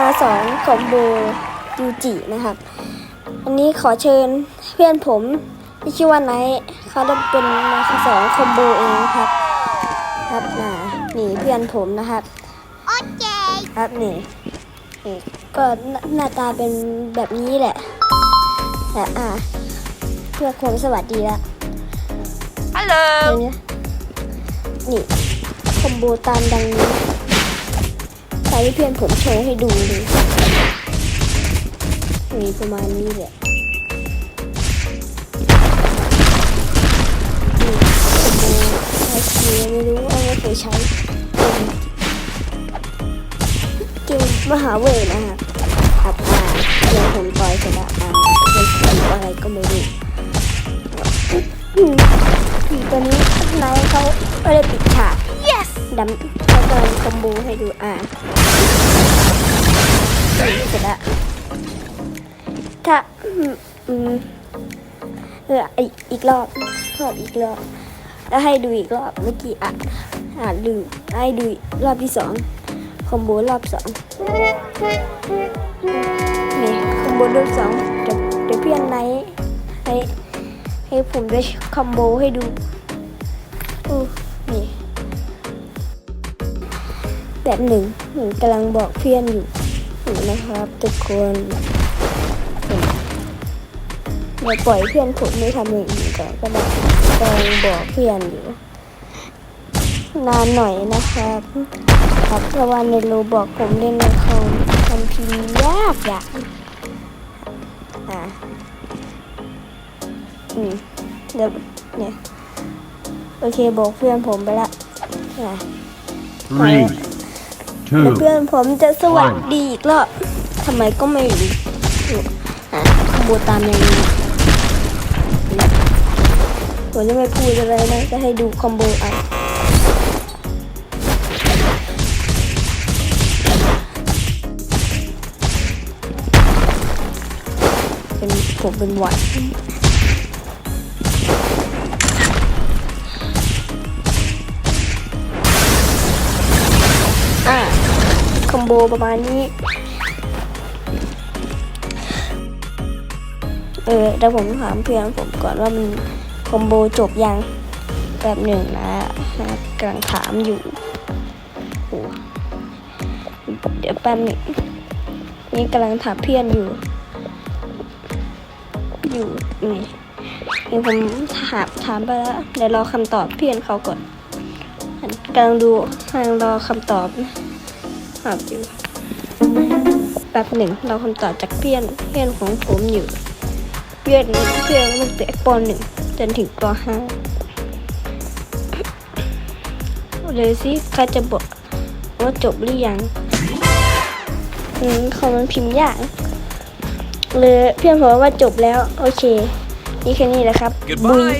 มาสองคอมโบยูจินะครับอันนี้ขอเชิญเพื่อนผมที่ชื่อว่าไนท์เขาจะเป็นมาสองคอมโบเองครับ ครับน่ะนี่เพื่อนผมนะครับโอเคครับนี่นี่ก็หน้าหน้าตาเป็นแบบนี้แหละแต่อะเพื่อนผมสวัสดีแล้วฮัลโหลเดี๋ยวนี้นี่คอมโบตามดังนี้ ใช้เพื่อนผมโชว์ให้ดูเลยมีประมาณนี้แหละนี่คอมไอคีไม่รู้ว่าไม่เคยใช้เกมมหาเวทนะครับครับอ่าเดี๋ยวผมต่อยเสร็จแล้วอาเป็นเกมอะไรก็ไม่รู้ตัวนี้นายเขาไม่ได้ปิดฉาก ดำเขากำลังคอมโบให้ดูอ่าเสร็จละถ้าอืมอืมเอออีกอีกรอบรอบอีกรอบแล้วให้ดูอีกรอบเมื่อกี้อะอ่านดูให้ดูรอบที่สองคอมโบรอบสองนี่คอมโบรอบสองเดี๋ยวเดี๋ยวเพี่อนไนให้ให้ผมได้คอมโบให้ดูอู้ นี่แบหนึ่งหนูกำลังบอกเพื่อนอยู่นะครับ ทุกคนเดี๋ยวปล่อยเพื่อนผมไม่ทำอย่างอื่นก่อนก็ได้กำลังบอกเพื่อนอยู่ นานหน่อยนะครับ ครับเพราะว่าในโลบอกผมเล่นในคอมทำพิมพ์ยากอยากอ่าอืมเดี๋ยวเนี่ยโอเคบอกเพื่อนผมไปละอ่า Three, แล้ว two, เพื่อนผมจะสวัสดีอีกรอบทำไมก็ไม่รู้อะขโมยตามอย่างนี้ผมจะไม่พูดอะไรนะ จะให้ดูคอมโบอะเป็นผมเป็นหวัด คอมโบประมาณนี้ เออแต่ผมถามเพื่อนผมก่อนว่ามันคอมโบจบยังแบบหนึ่งนะนะกำลังถามอยู่โอ้เดี๋ยวแป๊บนึงนี่กำลังถามเพื่อนอยู่ อยู่นี่นี่ผมถามถามไปแล้วเดี๋ยวรอคำตอบเพื่อนเขาก่อนกำลังดูกำลังรอคำตอบนะ ถามอยู่แป๊บหนึ่งเรอคำตอบจากเพื่อนเพื่อนของผมอยู่ เพื่อนเพื่อนตั้งแต่ปหนึ่งจนถึงปห้าเลยสิใครจะบอกว่าจบหรือยังอืมเขามันพิมพ์ยากเลยเพื่อนบอกว่าจบแล้ว โอเค นี่แค่นี้แหละครับบุย